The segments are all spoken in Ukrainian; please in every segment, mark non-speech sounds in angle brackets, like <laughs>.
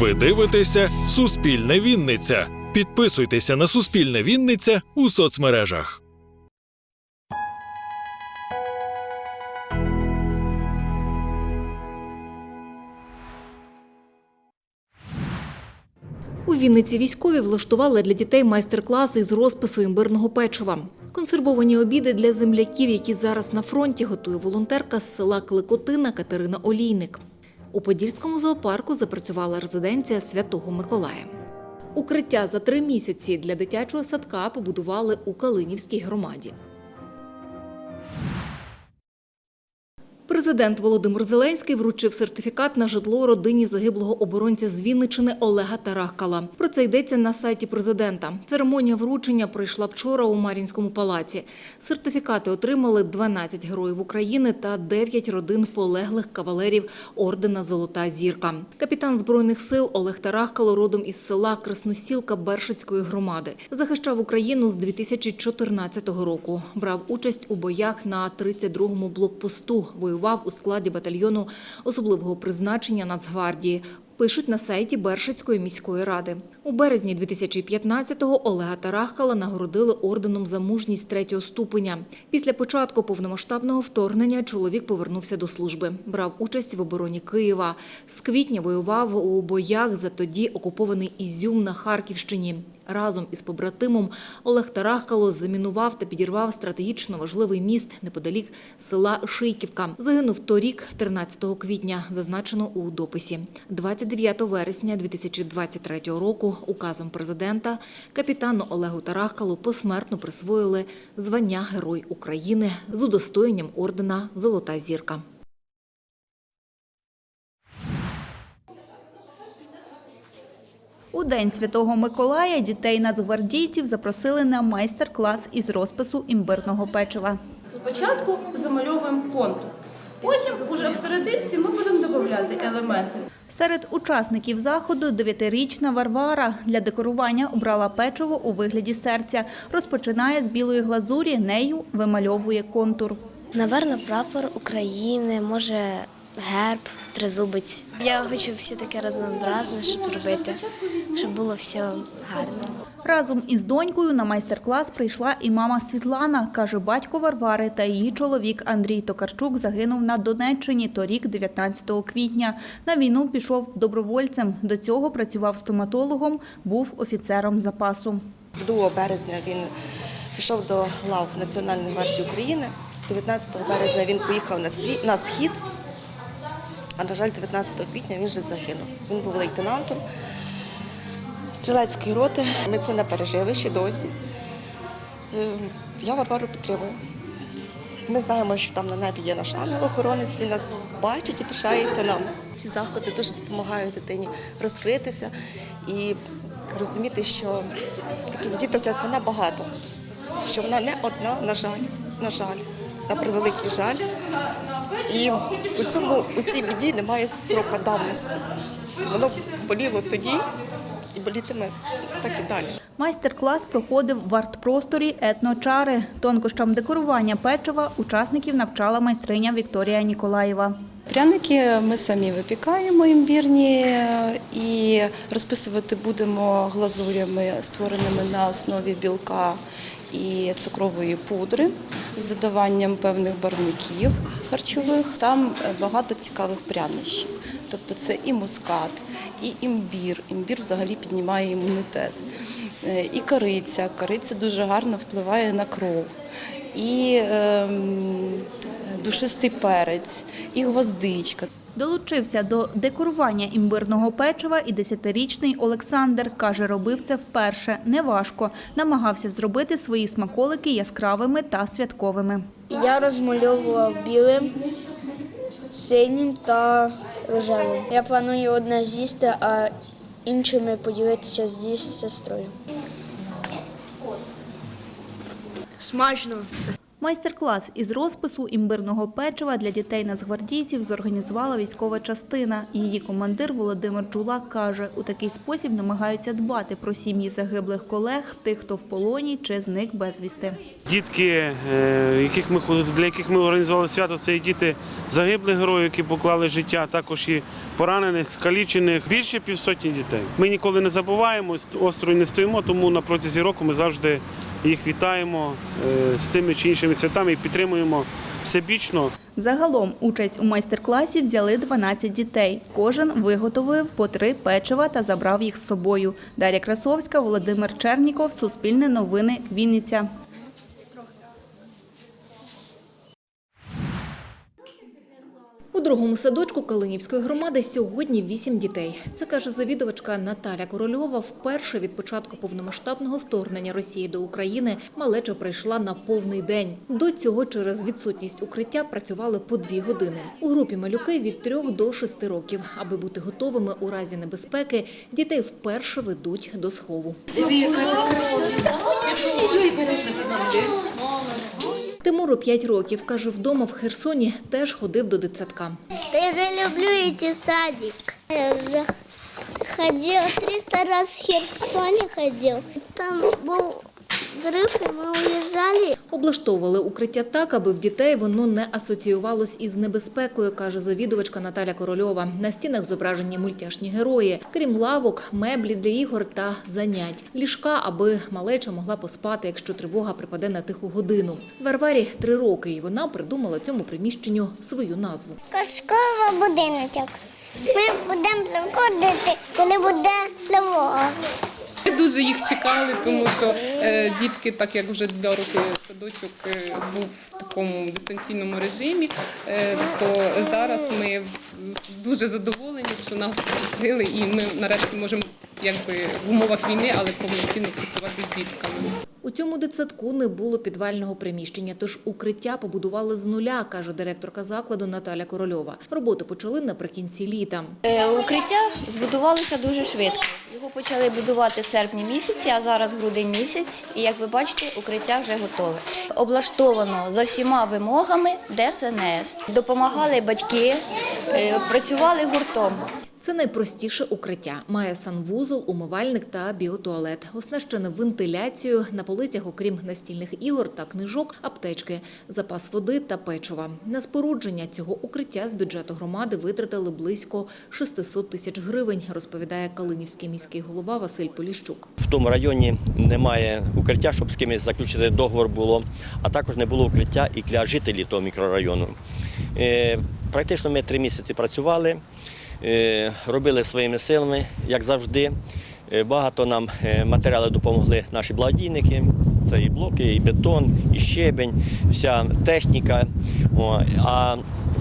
Ви дивитеся Суспільне Вінниця. Підписуйтеся на Суспільне Вінниця у соцмережах. У Вінниці військові влаштували для дітей майстер-класи з розпису імбирного печива. Консервовані обіди для земляків, які зараз на фронті, готує волонтерка з села Кликотина Катерина Олійник. У Подільському зоопарку запрацювала резиденція Святого Миколая. Укриття за три місяці для дитячого садка побудували у Калинівській громаді. Президент Володимир Зеленський вручив сертифікат на житло родині загиблого оборонця з Вінничини Олега Тарахкала. Про це йдеться на сайті президента. Церемонія вручення пройшла вчора у Мар'їнському палаці. Сертифікати отримали 12 героїв України та 9 родин полеглих кавалерів ордена Золота зірка. Капітан збройних сил Олег Тарахкало родом із села Красносілка Бершицької громади. Захищав Україну з 2014 року. Брав участь у боях на 32-му блокпосту. Воював у складі батальйону особливого призначення Нацгвардії. Пишуть на сайті Бершицької міської ради. У березні 2015-го Олега Тарахкала нагородили орденом за мужність третього ступеня. Після початку повномасштабного вторгнення чоловік повернувся до служби. Брав участь в обороні Києва. З квітня воював у боях за тоді окупований Ізюм на Харківщині. Разом із побратимом Олег Тарахкало замінував та підірвав стратегічно важливий міст неподалік села Шийківка. Загинув торік, 13 квітня, зазначено у дописі. 29 вересня 2023 року указом президента капітану Олегу Тарахкалу посмертно присвоїли звання Герой України з удостоєнням ордена Золота зірка. У День Святого Миколая дітей нацгвардійців запросили на майстер-клас із розпису імбирного печива. Спочатку замальовуємо контур, потім уже в серединці ми будемо додавати елементи. Серед учасників заходу дев'ятирічна Варвара для декорування обрала печиво у вигляді серця. Розпочинає з білої глазурі, нею вимальовує контур. Наверно, прапор України, може герб, тризубець. Я хочу все таке разнообразне, щоб робити, щоб було все гарно. Разом із донькою на майстер-клас прийшла і мама Світлана. Каже, батько Варвари та її чоловік Андрій Токарчук загинув на Донеччині торік, 19 квітня. На війну пішов добровольцем. До цього працював стоматологом, був офіцером запасу. 2 березня він пішов до лав Національної гвардії України. 19 березня він поїхав на схід. А на жаль, 19 квітня він вже загинув. Він був лейтенантом стрілецької роти. Ми це не пережили ще досі. Е, Я Варвару підтримую. Ми знаємо, що там на небі є наш ангел-охоронець, він нас бачить і пишається нам. Ці заходи дуже допомагають дитині розкритися і розуміти, що таких діток, як вона, багато. Що вона не одна, на жаль, на жаль, на превеликий жаль. І у цьому у цій біді немає строка давності. Воно боліло тоді і болітиме так і далі. Майстер-клас проходив в арт-просторі етночари. Тонкощам декорування печива учасників навчала майстриня Вікторія Ніколаєва. Пряники ми самі випікаємо імбірні і розписувати будемо глазурями, створеними на основі білка і цукрової пудри з додаванням певних барвників харчових. Там е, багато цікавих прянощів. Тобто це і мускат, і імбір. Імбір взагалі піднімає імунітет. Е, І кориця. Кориця дуже гарно впливає на кров. І ем, душистий перець, і гвоздичка. Долучився до декорування імбирного печива і десятирічний Олександр. Каже, робив це вперше. Неважко. Намагався зробити свої смаколики яскравими та святковими. Я розмальовував білим, синім та рожевим. Я планую одне з'їсти, а іншими поділитися зі сестрою. Смачно. Майстер-клас із розпису імбирного печива для дітей нацгвардійців зорганізувала військова частина. Її командир Володимир Джулак каже, у такий спосіб намагаються дбати про сім'ї загиблих колег, тих, хто в полоні чи зник безвісти. Дітки, е, яких ми для яких ми організували свято, це і діти загиблих героїв, які поклали життя, також і поранених, скалічених. Більше півсотні дітей. Ми ніколи не забуваємо, осторонь не стоїмо, тому на протязі року ми завжди їх вітаємо е, з тими чи іншими святами і підтримуємо всебічно. Загалом участь у майстер-класі взяли 12 дітей. Кожен виготовив по три печива та забрав їх з собою. Дар'я Красовська, Володимир Черніков, Суспільне новини, Вінниця. У другому садочку Калинівської громади сьогодні вісім дітей. Це каже завідувачка Наталя Корольова. Вперше від початку повномасштабного вторгнення Росії до України малеча прийшла на повний день. До цього через відсутність укриття працювали по дві години. У групі малюки від трьох до шести років. Аби бути готовими у разі небезпеки, дітей вперше ведуть до схову. Тимуру 5 років. Каже, вдома в Херсоні теж ходив до дитсадка. Я вже люблю идти в садик. Я вже ходив 300 раз в Херсоні ходив. Там был взрыв, и мы уезжали. Облаштовували укриття так, аби в дітей воно не асоціювалось із небезпекою, каже завідувачка Наталя Корольова. На стінах зображені мультяшні герої, крім лавок, меблі для ігор та занять. Ліжка, аби малеча могла поспати, якщо тривога припаде на тиху годину. Варварі три роки, і вона придумала цьому приміщенню свою назву. Кашкова будиночок. Ми будемо заходити, коли буде тривога. Ми дуже їх чекали, тому що е, дітки, так як вже два роки садочок е, був в такому дистанційному режимі, е, то зараз ми дуже задоволені, що нас відкрили, і ми нарешті можемо якби в умовах війни, але повноцінно працювати з дітками. У цьому дитсадку не було підвального приміщення, тож укриття побудували з нуля, каже директорка закладу Наталя Корольова. Роботи почали наприкінці літа. Е, Укриття збудувалося дуже швидко. Його почали будувати в серпні місяці, а зараз грудень місяць. І як ви бачите, укриття вже готове. Облаштовано за всіма вимогами ДСНС. Допомагали батьки, е, працювали гуртом. Це найпростіше укриття. Має санвузол, умивальник та біотуалет. Оснащене вентиляцією на полицях, окрім настільних ігор та книжок, аптечки, запас води та печива. На спорудження цього укриття з бюджету громади витратили близько 600 тисяч гривень, розповідає Калинівський міський голова Василь Поліщук. В тому районі немає укриття, щоб з кимось заключити договор було, а також не було укриття і для жителів того мікрорайону. Е, Практично ми три місяці працювали, робили своїми силами, як завжди. Е, Багато нам е, матеріали допомогли наші благодійники. Це і блоки, і бетон, і щебень, вся техніка, О, а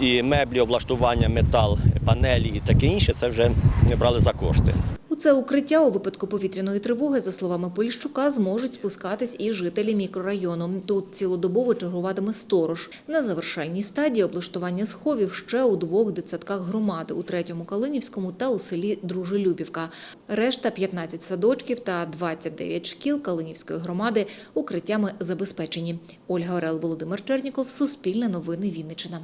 і меблі, облаштування, метал, панелі і таке інше, це вже брали за кошти. Це укриття у випадку повітряної тривоги, за словами Поліщука, зможуть спускатись і жителі мікрорайону. Тут цілодобово чергуватиме сторож. На завершальній стадії облаштування сховів ще у двох дитсадках громади у третьому Калинівському та у селі Дружелюбівка. Решта 15 садочків та 29 шкіл Калинівської громади укриттями забезпечені. Ольга Орел, Володимир Черніков, Суспільне новини Вінниччина.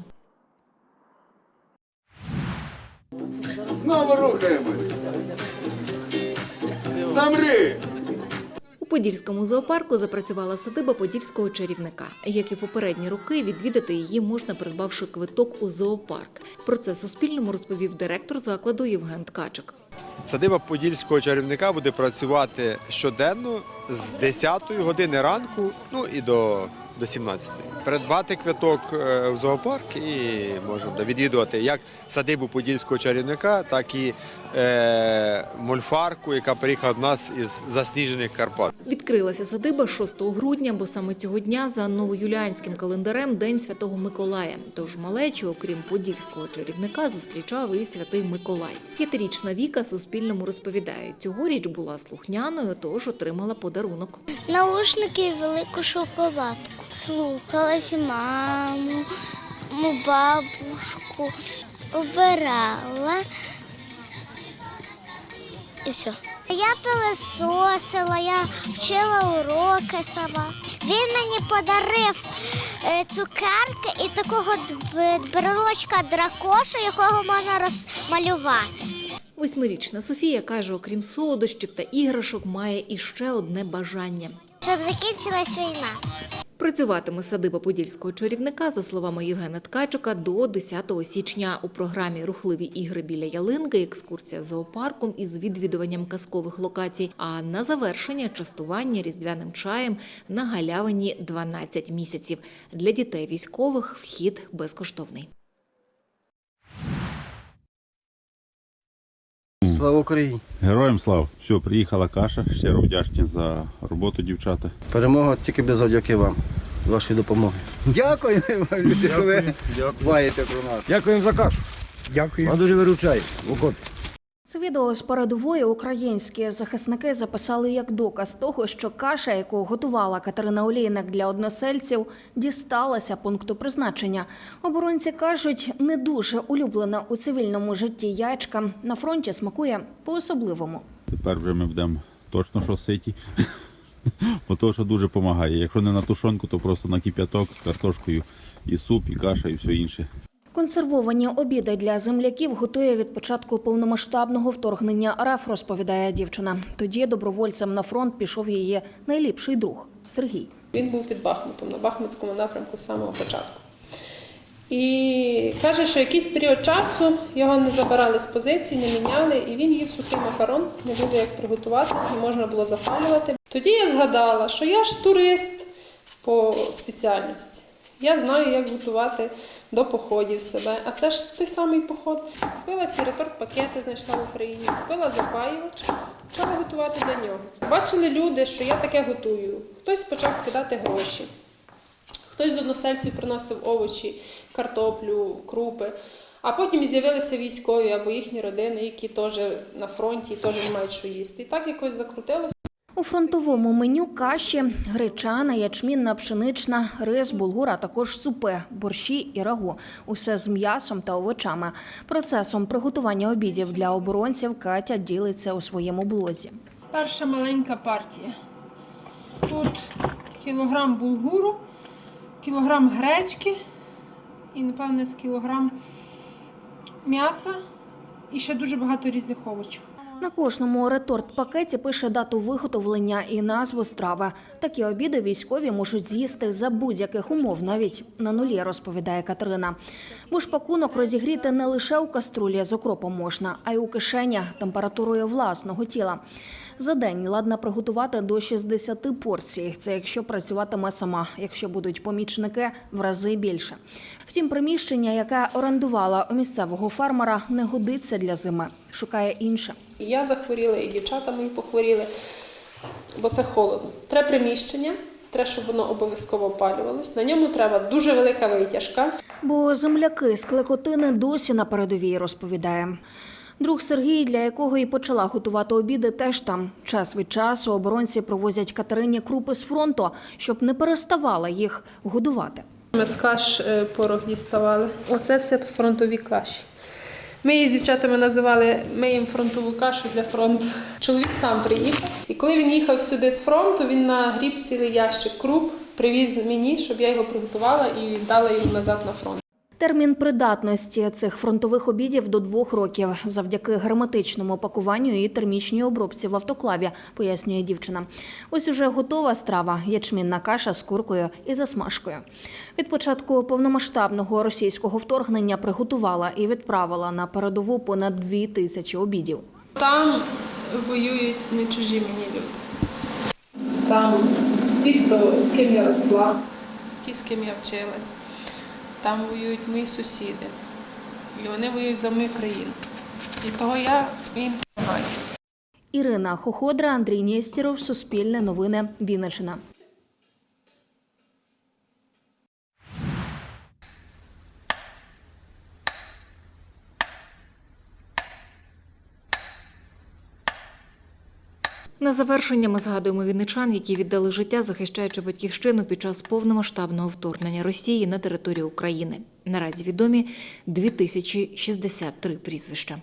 Знову рухаємось. Замри! У Подільському зоопарку запрацювала садиба подільського чарівника. Як і в попередні роки, відвідати її можна, придбавши квиток у зоопарк. Про це Суспільному розповів директор закладу Євген Ткачик. Садиба подільського чарівника буде працювати щоденно з 10 години ранку ну і до, до 17. Придбати квиток е, в зоопарк і можна відвідувати як садибу подільського чарівника, так і е, мольфарку, яка приїхала до нас із засніжених Карпат. Відкрилася садиба 6 грудня, бо саме цього дня за новоюліанським календарем День Святого Миколая. Тож малечу, окрім подільського чарівника, зустрічав і святий Миколай. П'ятирічна Віка Суспільному розповідає, цьогоріч була слухняною, тож отримала подарунок. Наушники і велику шоколадку. Слухалась маму, мою бабушку, обирала. І все. Я пилососила, я вчила уроки сама. Він мені подарив е, цукерки і такого брелочка дракошу, якого можна розмалювати. Восьмирічна Софія каже, окрім солодощів та іграшок, має іще одне бажання. Щоб закінчилась війна. Працюватиме садиба подільського чарівника, за словами Євгена Ткачука, до 10 січня у програмі Рухливі ігри біля ялинки, екскурсія зоопарком із відвідуванням казкових локацій. А на завершення частування різдвяним чаєм на галявині 12 місяців. Для дітей військових вхід безкоштовний. Слава Україні! Героям слав! Все, приїхала каша. Щиро вдячні за роботу, дівчата. Перемога тільки без завдяки вам, з вашої допомоги. Дякую, люди, що ви дбаєте про нас. Дякуємо за кашу. Дякую. Вона дуже виручає. Окоп. Це відео з передової українські захисники записали як доказ того, що каша, яку готувала Катерина Олійник для односельців, дісталася пункту призначення. Оборонці кажуть, не дуже улюблена у цивільному житті ячка на фронті смакує по-особливому. Тепер вже ми будемо точно що ситі. <laughs> Бо то, що дуже допомагає. Якщо не на тушонку, то просто на кип'яток з картошкою і суп, і каша, і все інше. Консервовані обіди для земляків готує від початку повномасштабного вторгнення РФ, розповідає дівчина. Тоді добровольцем на фронт пішов її найліпший друг Сергій. Він був під Бахмутом, на Бахмутському напрямку з самого початку. І каже, що якийсь період часу його не забирали з позицій, не міняли, і він їв сухий макарон, не було як приготувати, не можна було запалювати. Тоді я згадала, що я ж турист по спеціальності. Я знаю, як готувати до походів себе. А це ж той самий поход. Купила ці реторт-пакети, знайшла в Україні, купила запаювач, почала готувати для нього. Бачили люди, що я таке готую. Хтось почав скидати гроші. Хтось з односельців приносив овочі, картоплю, крупи. А потім з'явилися військові або їхні родини, які теж на фронті і теж не мають що їсти. І так якось закрутилося. У фронтовому меню каші гречана, ячмінна, пшенична, рис, булгур, а також супи, борщі і рагу. Усе з м'ясом та овочами. Процесом приготування обідів для оборонців Катя ділиться у своєму блозі. Перша маленька партія. Тут кілограм булгуру, кілограм гречки і, напевне, з кілограм м'яса і ще дуже багато різних овочів. На кожному реторт-пакеті пише дату виготовлення і назву страви. Такі обіди військові можуть з'їсти за будь-яких умов, навіть на нулі, розповідає Катерина. Бо ж пакунок розігріти не лише у каструлі з окропом можна, а й у кишені температурою власного тіла. За день ладна приготувати до 60 порцій. Це якщо працюватиме сама, якщо будуть помічники в рази більше. Втім, приміщення, яке орендувала у місцевого фермера, не годиться для зими. Шукає інше. І я захворіла, і дівчата мої похворіли, бо це холодно. Треба приміщення, треба, щоб воно обов'язково опалювалось. На ньому треба дуже велика витяжка. Бо земляки з Клекотини досі на передовій розповідає. Друг Сергій, для якого і почала готувати обіди, теж там. Час від часу оборонці привозять Катерині крупи з фронту, щоб не переставала їх годувати. Ми з каш е, порох діставали. Оце все фронтові каші. Ми її з дівчатами називали ми їм фронтову кашу для фронту. Чоловік сам приїхав, і коли він їхав сюди з фронту, він нагріб цілий ящик круп, привіз мені, щоб я його приготувала і віддала йому назад на фронт. Термін придатності цих фронтових обідів до двох років завдяки герметичному пакуванню і термічній обробці в автоклаві, пояснює дівчина. Ось уже готова страва ячмінна каша з куркою і засмажкою. Від початку повномасштабного російського вторгнення приготувала і відправила на передову понад дві тисячі обідів. Там воюють не чужі мені люди. Там ті, хто з ким я росла, ті, з ким я вчилась. Там воюють мої сусіди. І вони воюють за мою країну. І того я їм допомагаю. Ірина Хоходра, Андрій Нєстіров, Суспільне новини, Вінниччина. На завершення ми згадуємо вінничан, які віддали життя, захищаючи батьківщину під час повномасштабного вторгнення Росії на територію України. Наразі відомі 2063 прізвища.